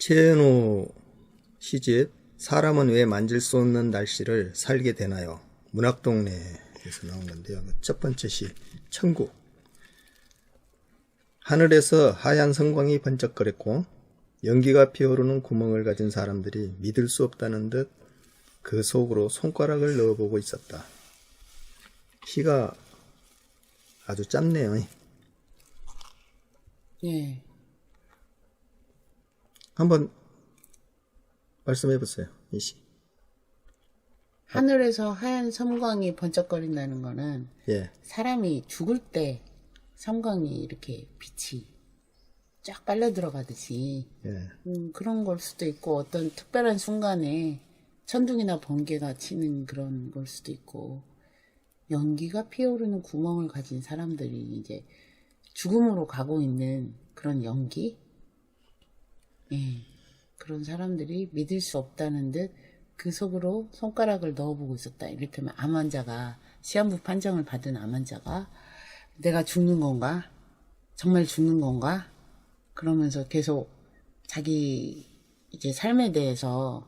최은호 시집 사람은 왜 만질 수 없는 날씨를 살게 되나요? 문학동네에서 나온 건데요. 그첫 번째 시 천국 하늘에서 하얀 성광이 번쩍거렸고 연기가 피어오르는 구멍을 가진 사람들이 믿을 수 없다는 듯 그 속으로 손가락을 넣어보고 있었다. 시가 아주 짧네요. 예. 한번 말씀해 보세요. 이 시. 하늘에서 하얀 섬광이 번쩍거린다는 거는 예. 사람이 죽을 때 섬광이 이렇게 빛이 쫙 빨려 들어가듯이 예. 음, 그런 걸 수도 있고 어떤 특별한 순간에 천둥이나 번개가 치는 그런 걸 수도 있고 연기가 피어오르는 구멍을 가진 사람들이 이제 죽음으로 가고 있는 그런 연기? 예. 그런 사람들이 믿을 수 없다는 듯 그 속으로 손가락을 넣어보고 있었다. 이를테면 암 환자가 시한부 판정을 받은 암 환자가 내가 죽는 건가? 정말 죽는 건가? 그러면서 계속 자기 이제 삶에 대해서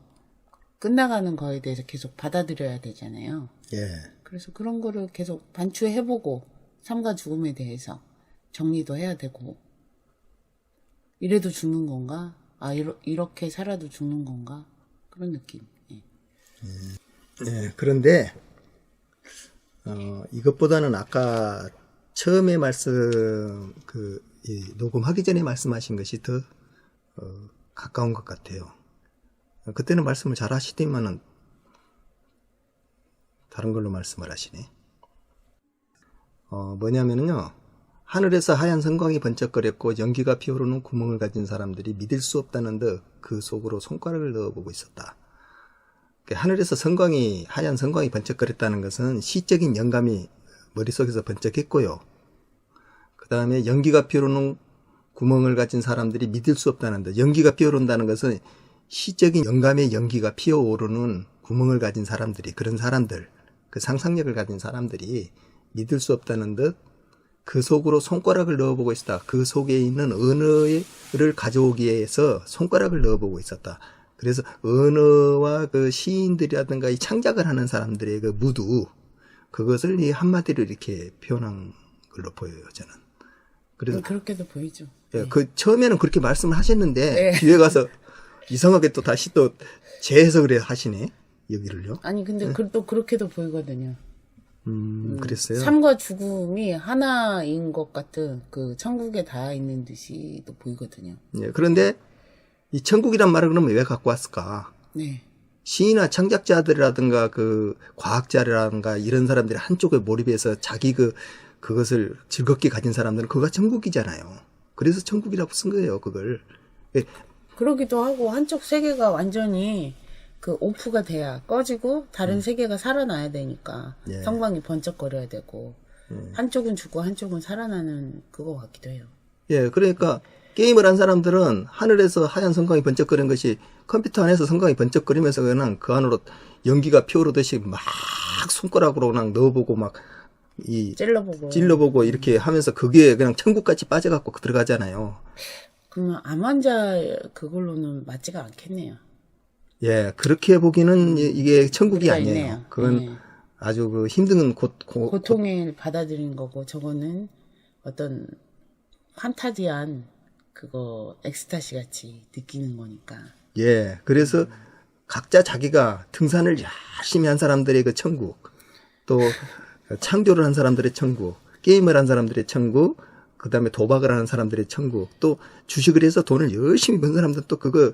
끝나가는 거에 대해서 계속 받아들여야 되잖아요. 예. 그래서 그런 거를 계속 반추해보고 삶과 죽음에 대해서 정리도 해야 되고 이래도 죽는 건가? 아 이러, 이렇게 살아도 죽는 건가? 그런 느낌. 예. 네, 그런데 어, 이것보다는 아까 처음에 말씀 그 이, 녹음하기 전에 말씀하신 것이 더 어, 가까운 것 같아요. 그때는 말씀을 잘 하시더만은 다른 걸로 말씀을 하시네. 어, 뭐냐면요. 하늘에서 하얀 성광이 번쩍거렸고 연기가 피어오르는 구멍을 가진 사람들이 믿을 수 없다는 듯 그 속으로 손가락을 넣어보고 있었다. 그 하늘에서 성광이 하얀 성광이 번쩍거렸다는 것은 시적인 영감이 머릿속에서 번쩍했고요. 그 다음에 연기가 피어오르는 구멍을 가진 사람들이 믿을 수 없다는 듯 연기가 피어오른다는 것은 시적인 영감의 연기가 피어오르는 구멍을 가진 사람들이 그런 사람들 그 상상력을 가진 사람들이 믿을 수 없다는 듯 그 속으로 손가락을 넣어보고 있었다. 그 속에 있는 언어를 가져오기 위해서 손가락을 넣어보고 있었다. 그래서 언어와 그 시인들이라든가 이 창작을 하는 사람들의 그 무드 그것을 이 한마디로 이렇게 표현한 걸로 보여요. 저는. 그래서 그렇게도 보이죠. 예, 그 처음에는 그렇게 말씀을 하셨는데 네. 뒤에 가서 이상하게 또 다시 또 재해석을 해 하시네 여기를요. 아니 근데 그, 또 그렇게도 보이거든요. 음, 그랬어요. 삶과 죽음이 하나인 것 같은 그 천국에 닿아 있는 듯이 또 보이거든요. 예, 그런데 이 천국이란 말을 그러면 왜 갖고 왔을까? 네. 시인이나 창작자들이라든가 그 과학자라든가 이런 사람들이 한쪽에 몰입해서 자기 그 그것을 즐겁게 가진 사람들은 그가 천국이잖아요. 그래서 천국이라고 쓴 거예요, 그걸. 예, 그러기도 하고 한쪽 세계가 완전히 그 오프가 돼야 꺼지고 다른 세계가 살아나야 되니까 음. 예. 성광이 번쩍거려야 되고 한쪽은 죽고 한쪽은 살아나는 그거 같기도 해요. 예, 그러니까 게임을 한 사람들은 하늘에서 하얀 성광이 번쩍거리는 것이 컴퓨터 안에서 성광이 번쩍거리면서 그냥 그 안으로 연기가 피어오르듯이 막 손가락으로 그냥 넣어보고 막 이 찔러보고 찔러보고 이렇게 하면서 그게 그냥 천국같이 빠져갖고 들어가잖아요. 그러면 암 환자 그걸로는 맞지가 않겠네요. 예, 그렇게 보기는 이- 이게 천국이 우리가 아니에요. 있네요. 그건 네. 아주 그 힘든 곳, 고, 고 통을 받아들인 거고 저거는 어떤 판타지한 그거 엑스타시 같이 느끼는 거니까. 예, 그래서 각자 자기가 등산을 열심히 한 사람들의 그 천국, 또 창조를 한 사람들의 천국, 게임을 한 사람들의 천국, 그 다음에 도박을 하는 사람들의 천국, 또 주식을 해서 돈을 열심히 번 사람들 또 그거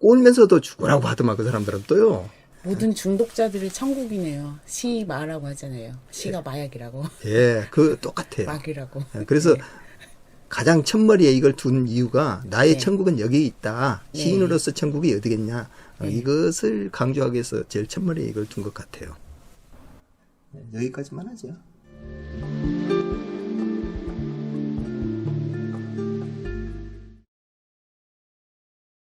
꼴면서도 죽으라고 하더만 그 사람들은 또요. 모든 중독자들이 천국이네요. 시 마라고 하잖아요. 시가 마약이라고. 예, 그 똑같아요. 막이라고. 예, 그래서 가장 첫머리에 이걸 둔 이유가 나의 네. 천국은 여기 있다. 시인으로서 천국이 어디겠냐. 어, 이것을 강조하기 위해서 제일 첫머리에 이걸 둔 것 같아요. 여기까지만 하죠.